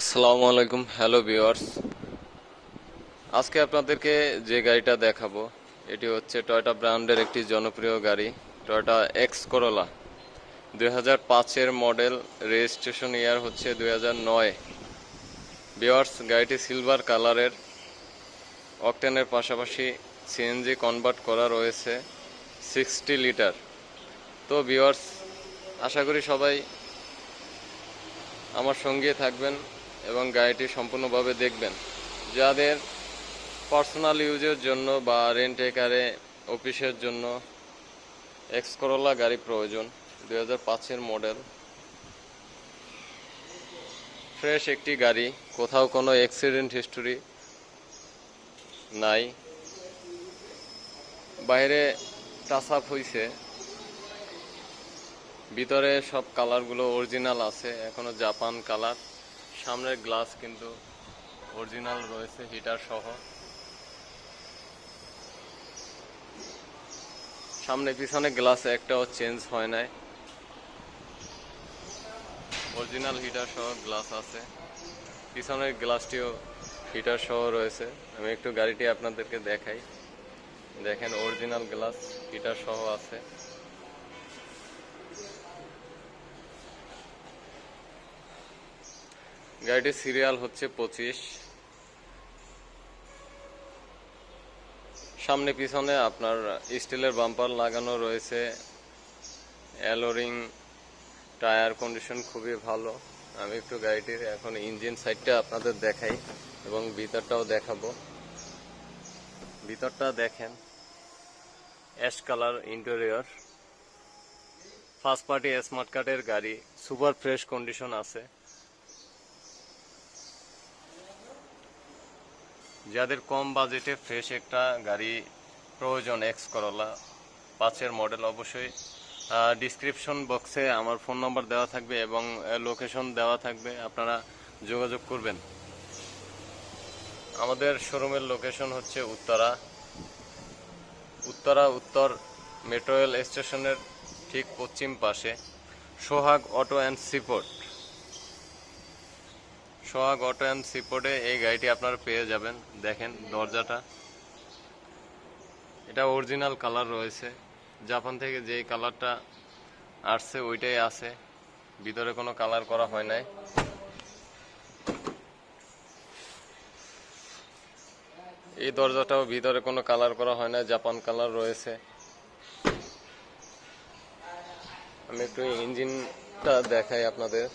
আসসালামু আলাইকুম, hello viewers. আজকে আপনাদেরকে যে গাড়িটা দেখাবো, এটি হচ্ছে টয়টা ব্র্যান্ডের একটি জনপ্রিয় গাড়ি, টয়টা এক্স করোলা। দুই হাজার পাঁচের মডেল, রেজিস্ট্রেশন ইয়ার হচ্ছে দুই হাজার নয়। ভিউয়ার্স, গাড়িটি সিলভার কালারের, অকটেনের পাশাপাশি সিএনজি কনভার্ট করা রয়েছে, সিক্সটি লিটার। তো ভিউয়ার্স, আশা করি সবাই আমার সঙ্গে থাকবেন। এবং গাড়িটি সম্পূর্ণভাবে দেখবেন। যাদের পার্সোনাল ইউজের জন্য বা রেন্ট একারে অফিসের জন্য এক্স করোলা গাড়ি প্রয়োজন, দুই হাজার মডেল ফ্রেশ একটি গাড়ি, কোথাও কোনো অ্যাক্সিডেন্ট হিস্টোরি নাই। বাইরে টাচ আপ হয়েছে ভিতরে সব কালারগুলো অরিজিনাল আছে, এখনও জাপান কালার সামনের গ্লাস কিন্তু অরিজিনাল রয়েছে হিটার সহ। সামনে পিছনে গ্লাস একটাও চেঞ্জ হয় নাই। অরিজিনাল হিটার সহ গ্লাস আছে। পিছনের গ্লাসটিও হিটার সহ রয়েছে। আমি একটু গাড়িটি আপনাদেরকে দেখাই। দেখেন, অরিজিনাল গ্লাস হিটার সহ আছে। গাড়িটির সিরিয়াল হচ্ছে পঁচিশ। সামনে পিছনে আপনার স্টিলের বাম্পার লাগানো রয়েছে। অ্যালোরিং টায়ার কন্ডিশন খুবই ভালো। আমি একটু গাড়িটির এখন ইঞ্জিন সাইডটা আপনাদের দেখাই এবং ভিতরটাও দেখাবো। ভিতরটা দেখেন ash colour interior first party smart কার্ডের গাড়ি সুপার ফ্রেশ কন্ডিশন আছে। যাদের কম বাজেটে ফ্রেশ একটা গাড়ি প্রয়োজন এক্স করলা পাঁচের মডেল অবশ্যই। ডিসক্রিপশন বক্সে আমার ফোন নম্বর দেওয়া থাকবে এবং লোকেশন দেওয়া থাকবে, আপনারা যোগাযোগ করবেন। আমাদের শোরুমের লোকেশন হচ্ছে উত্তরা। উত্তরা উত্তর মেট্রো রেল স্টেশনের ঠিক পশ্চিম পাশে, Sohag auto and seaport. Sohag auto and সিপোর্টে এই গাড়িটি আপনারা পেয়ে যাবেন। দেখেন দরজাটা। এটা অরিজিনাল কালার রয়েছে। জাপান থেকে যেই কালারটা আসছে, ওইটাই আছে। ভিতরে কোনো কালার করা হয় নাই। এই দরজাটাও ভিতরে কোনো কালার করা হয় না জাপান কালার রয়েছে। আমি একটু ইঞ্জিনটা দেখাই আপনাদের।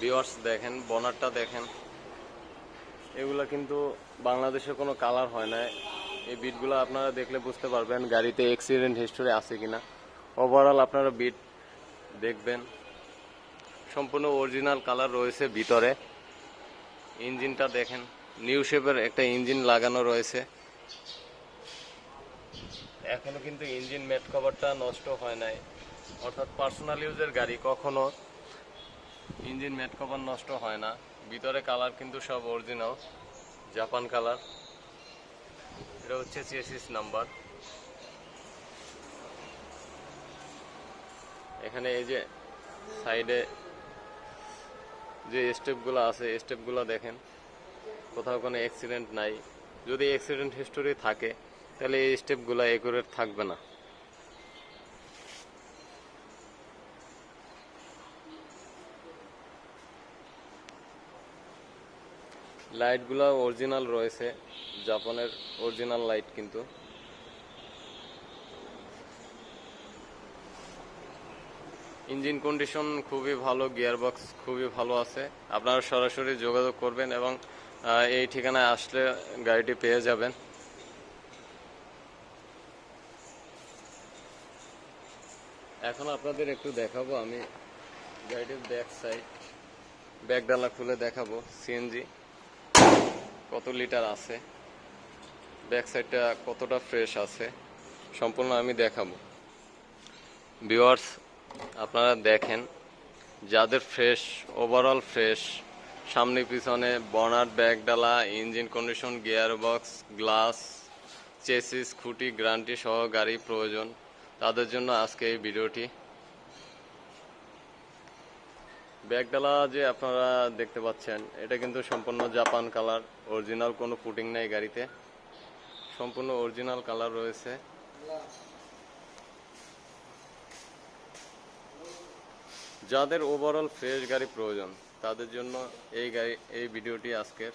ভিওয়ার্স দেখেন বনারটা দেখেন। এগুলা কিন্তু বাংলাদেশে কোনো কালার হয় না। এই বিটগুলো আপনারা দেখলে বুঝতে পারবেন গাড়িতে অ্যাক্সিডেন্ট হিস্টোরি আছে কিনা। ওভারঅল আপনারা বিট দেখবেন। সম্পূর্ণ অরিজিনাল কালার রয়েছে ভিতরে। ইঞ্জিনটা দেখেন নিউ শেপের একটা ইঞ্জিন লাগানো রয়েছে। এখনও কিন্তু ইঞ্জিন মেট কভারটা নষ্ট হয় নাই। অর্থাৎ পার্সোনাল ইউজের গাড়ি কখনো ইঞ্জিন মেট কভার নষ্ট হয় না। ভিতরে কালার কিন্তু সব অরিজিনাল জাপান কালার। এটা হচ্ছে চেসিস নাম্বার এখানে এই যে সাইডে যে স্টেপগুলো আছে স্টেপগুলো দেখেন। কোথাও কোনো অ্যাক্সিডেন্ট নাই। যদি অ্যাক্সিডেন্ট হিস্টোরি থাকে, তাহলে এই স্টেপগুলো একুরেট থাকবে না। লাইটগুলো অরিজিনাল রয়েছে। জাপানের অরিজিনাল লাইট কিন্তু। ইঞ্জিন কন্ডিশন খুবই ভালো গিয়ার বক্স খুবই ভালো আছে। আপনারা সরাসরি যোগাযোগ করবেন এবং এই ঠিকানায় আসলে গাড়িটি পেয়ে যাবেন। এখন আপনাদের একটু দেখাবো, আমি গাড়িটির ব্যাক সাইড ব্যাক ডালা খুলে দেখাবো সিএনজি কত লিটার আছে? ব্যাক সাইডটা কতটা ফ্রেশ আছে? সম্পূর্ণ আমি দেখাবো। ভিউয়ার্স, আপনারা দেখেন, যাদের ফ্রেশ ওভারঅল ফ্রেশ, সামনে পিছনে বনার ব্যাগ ডালা engine condition gear box glass chassis খুঁটি গ্রান্টি সহ গাড়ি প্রয়োজন। তাদের জন্য আজকে এই ভিডিওটি ব্যাগডালা যে আপনারা দেখতে পাচ্ছেন, এটা কিন্তু সম্পূর্ণ জাপান কালার। অরিজিনাল কোনো ফুটিং নাই গাড়িতে। সম্পূর্ণ অরিজিনাল কালার রয়েছে। যাদের ওভারঅল ফ্রেশ গাড়ি প্রয়োজন, তাদের জন্য এই গাড়ি, এই ভিডিওটি আজকের।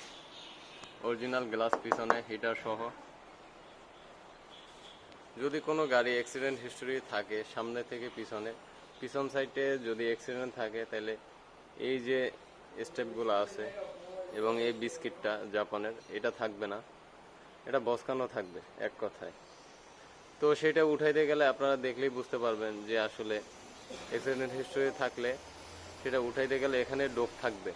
অরিজিনাল গ্লাস পিছনে হিটার সহ। যদি কোনো গাড়ি অ্যাক্সিডেন্ট হিস্টোরি থাকে সামনে থেকে পিছনে, পিছন সাইডে যদি অ্যাক্সিডেন্ট থাকে, তাহলে এই যে স্টেপগুলো আছে এবং এই বিস্কিটটা জাপানের, এটা থাকবে না। এটা বসকানো থাকবে, এক কথায়। তো সেটা উঠাইতে গেলে আপনারা দেখলেই বুঝতে পারবেন যে আসলে অ্যাক্সিডেন্ট হিস্টোরি থাকলে সেটা উঠাইতে গেলে এখানে ডোক থাকবে।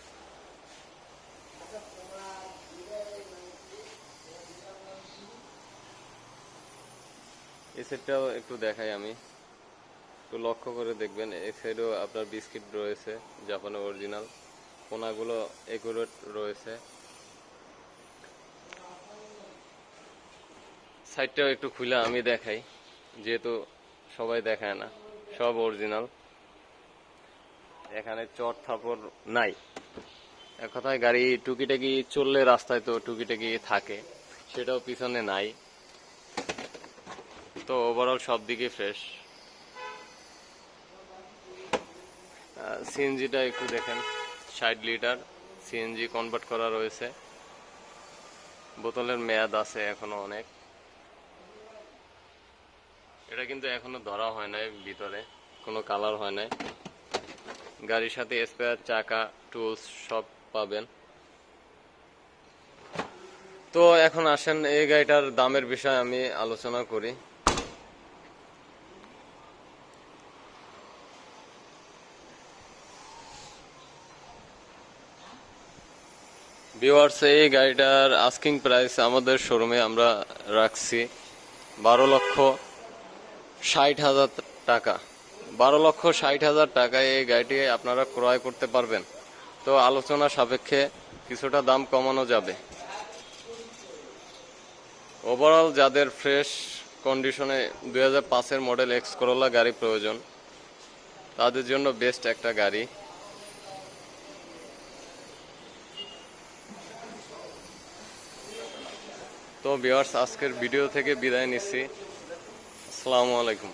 এই সেটটাও একটু দেখাই আমি। একটু লক্ষ্য করে দেখবেন এই সাইডেও আপনার বিস্কিট রয়েছে, জাপানের অরিজিনাল কোনাগুলো একুরেট রয়েছে। সাইডটাও একটু খুলে আমি দেখাই, যেহেতু সবাই দেখায় না, সব অরিজিনাল এখানে চট থাপড় নাই। এক কথায় গাড়ি টুকিটাকি চললে রাস্তায় তো টুকিটাকি থাকে, সেটাও পিছনে নাই। তো ওভারঅল সব দিকে ফ্রেশ সিএনজিটা একটু দেখেন, ষাট লিটার সিএনজি কনভার্ট করা রয়েছে। বোতলের মেয়াদ আছে এখনও অনেক। এটা কিন্তু এখনও ধরা হয় নাই ভিতরে, কোনো কালার হয় নাই। গাড়ির সাথে স্পেয়ার চাকা টুলস সব পাবেন। তো এখন আসেন এই গাড়িটার দামের বিষয়ে আমি আলোচনা করি। ভিওয়ার্স এই গাড়িটার আস্কিং প্রাইস আমাদের শোরুমে আমরা রাখছি বারো লক্ষ ষাট হাজার টাকা। বারো লক্ষ ষাট হাজার টাকায় এই গাড়িটি আপনারা ক্রয় করতে পারবেন। তো আলোচনা সাপেক্ষে কিছুটা দাম কমানো যাবে। ওভারঅল যাদের ফ্রেশ কন্ডিশনে দুই হাজার পাঁচের মডেল এক্স করোলা গাড়ি প্রয়োজন, তাদের জন্য বেস্ট একটা গাড়ি। তো বিয়ার্স আজকের ভিডিও থেকে বিদায় নিচ্ছি। আসসালামু আলাইকুম।